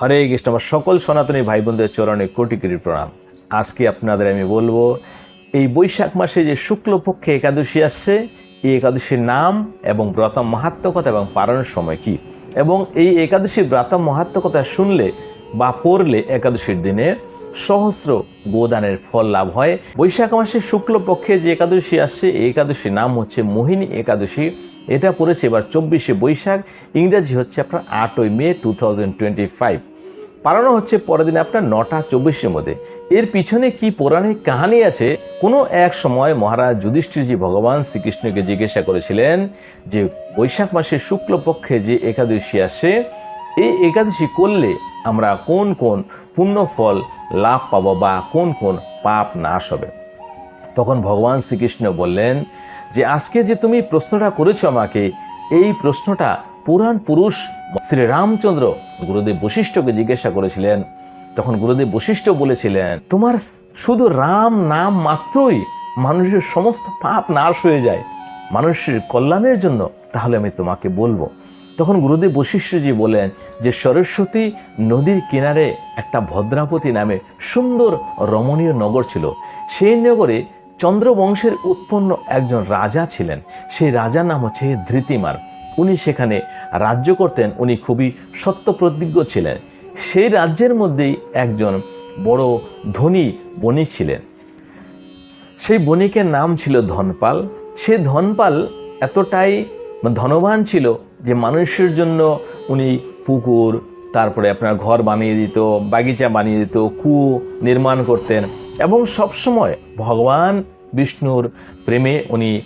হরে কৃষ্ণ। আমার সকল সনাতনী ভাই বোনদের চরণে কোটি কোটি প্রণাম। আজকে আপনাদের আমি বলব, এই বৈশাখ মাসে যে শুক্লপক্ষে একাদশী আসছে, এই একাদশীর নাম এবং ব্রত মাহাত্মকতা এবং পালনের সময় কি? এবং এই একাদশীর ব্রত মাহাত্মকতা শুনলে বা পড়লে একাদশীর দিনে সহস্র গোদানের ফল লাভ হয়। বৈশাখ মাসে শুক্লপক্ষে যে একাদশী আসছে, এই একাদশীর নাম হচ্ছে মোহিনী একাদশী। এটা পড়েছে এবার চব্বিশে বৈশাখ, ইংরাজি হচ্ছে আপনার আটই মে টু থাউজেন্ড ফাইভ পালানো হচ্ছে পরের দিন আপনার নটা চব্বিশের মধ্যে। এর পিছনে কি পৌরাণিক কাহানি আছে? কোনো এক সময় মহারাজ যুধিষ্ঠিরজি ভগবান শ্রীকৃষ্ণকে জিজ্ঞাসা করেছিলেন যে, বৈশাখ মাসের শুক্লপক্ষে যে একাদশী আসে, এই একাদশী করলে আমরা কোন কোন পুণ্য ফল লাভ পাবো বা কোন কোন পাপ নাশ হবে? তখন ভগবান শ্রীকৃষ্ণ বললেন যে আজকে যে তুমি প্রশ্নটা করেছ আমাকে, এই প্রশ্নটা পুরাণ পুরুষ শ্রী রামচন্দ্র গুরুদেব বশিষ্ঠকে জিজ্ঞাসা করেছিলেন। তখন গুরুদেব বশিষ্ঠ বলেছিলেন, তোমার শুধু রাম নাম মাত্রই মানুষের সমস্ত পাপ নাশ হয়ে যায়। মানুষের কল্যাণের জন্য তাহলে আমি তোমাকে বলব। তখন গুরুদেব বশিষ্ঠজি বলেন যে, সরস্বতী নদীর কিনারে একটা ভদ্রাবতী নামে সুন্দর রমণীয় নগর ছিল। সেই নগরে চন্দ্রবংশের উৎপন্ন একজন রাজা ছিলেন। সেই রাজার নাম হচ্ছে ধৃতিমান উনি সেখানে রাজ্য করতেন, উনি খুবই সত্যপ্রতিজ্ঞ ছিলেন। সেই রাজ্যের মধ্যেই একজন বড় ধনী বণিক ছিলেন। সেই বণিকের নাম ছিল ধনপাল। সে ধনপাল এতটাই ধনবান ছিল যে মানুষের জন্য উনি পুকুর, তারপরে আপনার ঘর বানিয়ে দিত, বাগিচা বানিয়ে দিত কুয়ো নির্মাণ করতেন। এবং সবসময় ভগবান বিষ্ণুর প্রেমে উনি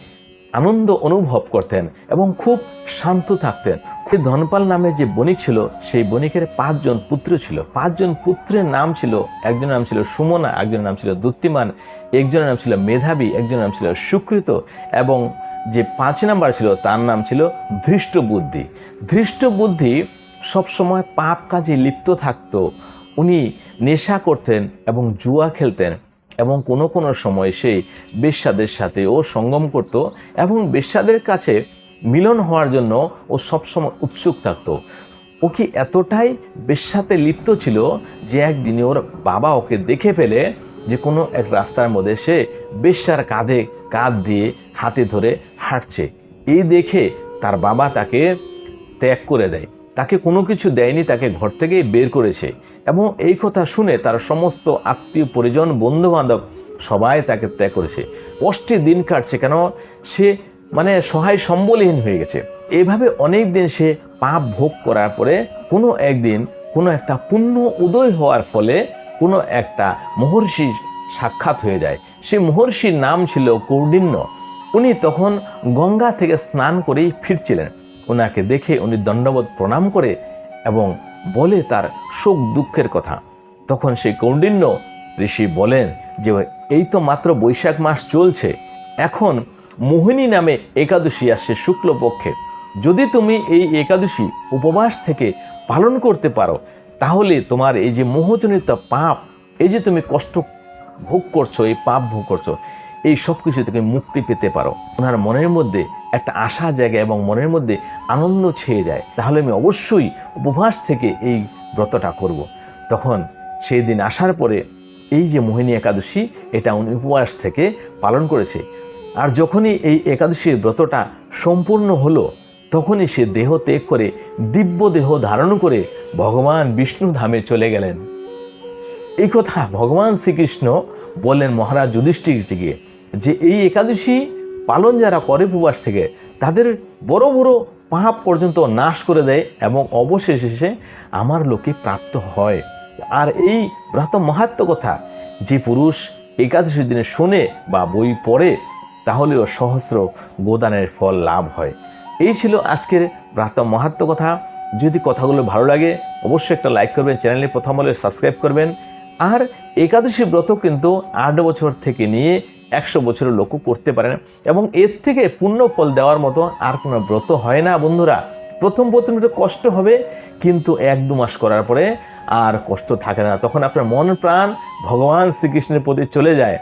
আনন্দ অনুভব করতেন এবং খুব শান্ত থাকতেন। ধনপাল নামে যে বণিক ছিল, সেই বণিকের পাঁচজন পুত্র ছিল। পাঁচজন পুত্রের নাম ছিল, একজনের নাম ছিল সুমনা, একজনের নাম ছিল দুত্তিমান একজনের নাম ছিল মেধাবী, একজনের নাম ছিল সুকৃত এবং যে পাঁচ নাম্বার ছিল, তার নাম ছিল ধৃষ্ট বুদ্ধি ধৃষ্ট বুদ্ধি সবসময় পাপ কাজে লিপ্ত থাকত। উনি নেশা করতেন এবং জুয়া খেলতেন এবং কোনো কোনো সময় সে বেশ্যাদের সাথে ও সঙ্গম করত এবং বেশ্যাদের কাছে মিলন হওয়ার জন্য ও সবসময় উৎসুক থাকত। ও কি এতটাই বেশ্যাতে লিপ্ত ছিল যে একদিনে ওর বাবা ওকে দেখে ফেলে যে কোনো এক রাস্তার মধ্যে সে বেশ্যার কাঁধে কাঁধ দিয়ে হাতে ধরে হাঁটছে। এই দেখে তার বাবা তাকে ত্যাগ করে দেয়। তাকে কোনো কিছু দেয়নি, তাকে ঘর থেকে বের করেছে। এবং এই কথা শুনে তার সমস্ত আত্মীয় পরিজন, বন্ধুবান্ধব সবাই তাকে ত্যাগ করেছে। কষ্টে দিন কাটছে কেন? সে মানে সহায় সম্বলহীন হয়ে গেছে। এভাবে অনেক দিন সে পাপ ভোগ করার পরে কোনো একদিন কোনো একটা পুণ্য উদয় হওয়ার ফলে কোনো একটা মহর্ষির সাক্ষাৎ হয়ে যায়। সে মহর্ষির নাম ছিল কৌডিন্য উনি তখন গঙ্গা থেকে স্নান করেই ফিরছিলেন। ওনাকে দেখে উনি দণ্ডবোধ প্রণাম করে এবং বলে তার শোক দুঃখের কথা। তখন সেই কৌণ্ডিন্য ঋষি বলেন যে, এই তো মাত্র বৈশাখ মাস চলছে। এখন মোহিনী নামে একাদশী আসছে শুক্লপক্ষে যদি তুমি এই একাদশী উপবাস থেকে পালন করতে পারো, তাহলে তোমার এই যে মোহজনিত পাপ, এই যে তুমি কষ্ট ভোগ করছ, এই পাপ ভোগ করছ, এই সব কিছু থেকে মুক্তি পেতে পারো। ওনার মনের মধ্যে একটা আশা জায়গা এবং মনের মধ্যে আনন্দ ছেয়ে যায়, তাহলে আমি অবশ্যই উপবাস থেকে এই ব্রতটা করব। তখন সেই দিন আসার পরে এই যে মোহিনী একাদশী, এটা উনি উপবাস থেকে পালন করেছে আর যখনই এই একাদশীর ব্রতটা সম্পূর্ণ হলো, তখনই সে দেহ ত্যাগ করে, দিব্য দেহ ধারণ করে ভগবান বিষ্ণু ধামে চলে গেলেন এই কথা ভগবান শ্রীকৃষ্ণ বললেন মহারাজ যুধিষ্ঠিরজিকে যে এই একাদশী পালন যারা করে উপবাস থেকে, তাদের বড় বড় পাপ পর্যন্ত নাশ করে দেয় এবং অবশেষে আমার লোকে প্রাপ্ত হয়। আর এই ব্রাত মাহাত্ম কথা যে পুরুষ একাদশী দিনে শোনে বা বই পড়ে, তাহলেও সহস্র গোদানের ফল লাভ হয়। এই ছিল আজকের ব্রাত মাহাত্ম কথা। যদি কথাগুলো ভালো লাগে, অবশ্যই একটা লাইক করবেন চ্যানেলে প্রথম হলে সাবস্ক্রাইব করবেন। আর একাদশী ব্রত কিন্তু আট বছর থেকে নিয়ে একশো বছরের লোকও করতে পারেন এবং এর থেকে পূর্ণ ফল দেওয়ার মতো আর কোনো ব্রত হয় না বন্ধুরা। প্রথম প্রথম একটু কষ্ট হবে, কিন্তু এক দু মাস করার পরে আর কষ্ট থাকে না। তখন আপনার মন প্রাণ ভগবান শ্রীকৃষ্ণের প্রতি চলে যায়।